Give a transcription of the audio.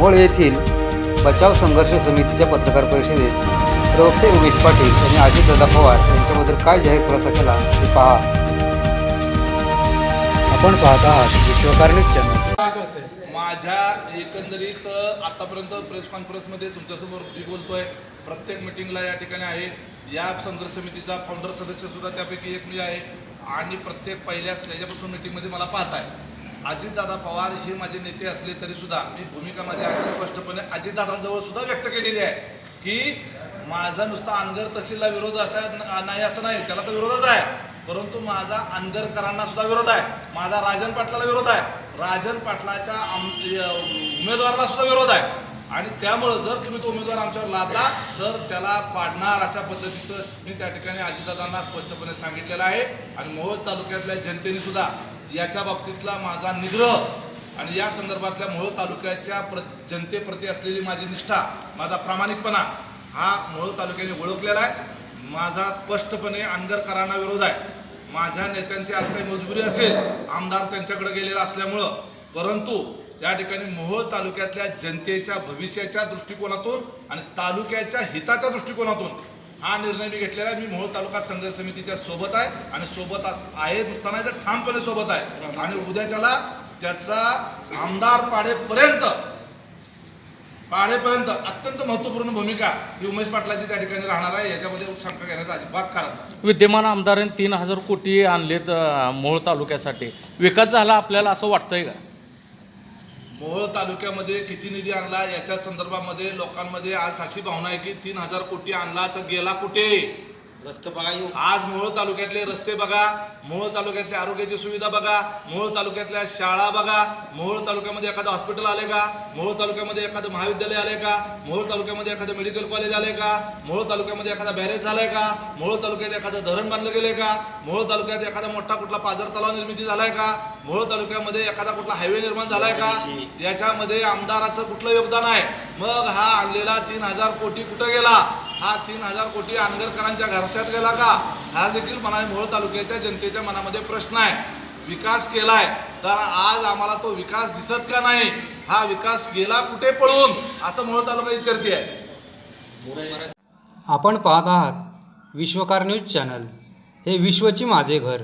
मोहोळ येथील बचाव संघर्ष समितीच्या पत्रकार परिषदेत प्रवक्ते उमेश पाटील यांनी अजितदादा पवार यांच्याबद्दल काय जाहीर खुलासा केला ते पहा. आपण पाहत आहात विश्वकारणी चॅनल. माझ्या एकंदरीत आतापर्यंत प्रेस कॉन्फरन्समध्ये तुमच्यासमोर मी बोलतोय. प्रत्येक मिटिंगला या ठिकाणी आहे. या संघर्ष समितीचा फाउंडर सदस्य सुद्धा त्यापैकी एक मी आहे. आणि प्रत्येक पहिल्याच त्याच्यापासून मिटिंगमध्ये मला पाहत आहे अजितदादा पवार हे माझे नेते असले तरीसुद्धा मी भूमिका माझी स्पष्टपणे अजितदादांजवळ सुद्धा व्यक्त केलेली आहे की माझा नुसता अनगर तहसीलला विरोध असा नाही असं नाही. त्याला तर विरोधच आहे. परंतु माझा अनगरकरांना सुद्धा विरोध आहे. माझा राजन पाटलाला विरोध आहे. राजन पाटलाच्या आम- उमेदवाराला सुद्धा विरोध आहे. आणि त्यामुळं जर तुम्ही तो उमेदवार आमच्यावर लादला तर त्याला पाडणार अशा पद्धतीचं मी त्या ठिकाणी अजितदादांना स्पष्टपणे सांगितलेलं आहे. आणि मोहोळ तालुक्यातल्या जनतेने सुद्धा याच्या बाबतीतला माझा निग्रह आणि या संदर्भातल्या मोहोळ तालुक्याच्या प्र जनतेप्रती असलेली माझी निष्ठा माझा प्रामाणिकपणा हा मोहोळ तालुक्याने ओळखलेला आहे. माझा स्पष्टपणे अनगरकरांना विरोध आहे. माझ्या नेत्यांची आज काही मजबुरी असेल आमदार त्यांच्याकडे गेलेला असल्यामुळं. परंतु या ठिकाणी मोहोळ तालुक्यातल्या जनतेच्या भविष्याच्या दृष्टिकोनातून आणि तालुक्याच्या हिताच्या दृष्टिकोनातून हा निर्णय मी घेतलेला आहे. मी मोहोळ तालुका संघर्ष समितीच्या सोबत आहे आणि सोबत अस- आहे नुसता नाही तर ठामपणे सोबत आहे. आणि उद्याच्याला त्याचा आमदार पाडेपर्यंत पाडेपर्यंत अत्यंत महत्त्वपूर्ण भूमिका ही उमेश पाटलाची त्या ठिकाणी राहणार आहे. याच्यामध्ये शंका घेण्याचं अजिबात कारण विद्यमान आमदारांनी तीन हजार कोटी आणलेत मोहोळ तालुक्यासाठी. विकास झाला आपल्याला असं वाटतंय का? मोहोळ तालुक्यामध्ये किती निधी आणला? याच्या संदर्भामध्ये लोकांमध्ये आज अशी भावना आहे की तीन हजार कोटी आणला तर गेला कुठे? रस्ते बघा येऊ. आज मोहोळ तालुक्यातले रस्ते बघा मोहोळ तालुक्यातल्या आरोग्याची सुविधा बघा मोहोळ तालुक्यातल्या शाळा बघा मोहोळ तालुक्यामध्ये एखादं हॉस्पिटल आले का? मोहोळ तालुक्यामध्ये एखादं महाविद्यालय आले का? मोहोळ तालुक्यामध्ये एखादं मेडिकल कॉलेज आले का? मोहोळ तालुक्यामध्ये एखादा बॅरेज झालाय का? मोहोळ तालुक्यात एखादं धरण बांधलं गेलंय का? मोहोळ तालुक्यात एखादा मोठा कुठला पाझर तलाव निर्मिती झालाय का? मोहोळ तालुक्यामध्ये एखादा कुठला हायवे निर्माण झालाय का? याच्यामध्ये आमदाराचं कुठलं योगदान आहे? मग हा आणलेला तीन हजार कोटी कुठं गेला? हा तीन हजार कोटी अनगरकरांच्या घरच्यात गेला का? हा देखील मना मोहोळ तालुक्याच्या जनतेच्या मनामध्ये प्रश्न आहे. विकास केलाय तर आज आम्हाला तो विकास दिसत का नाही? हा विकास गेला कुठे पळून? असं मोहोळ तालुका विचारते आहे आपण पाहत आहात विश्वकार न्यूज चॅनल. हे विश्वची माझे घर.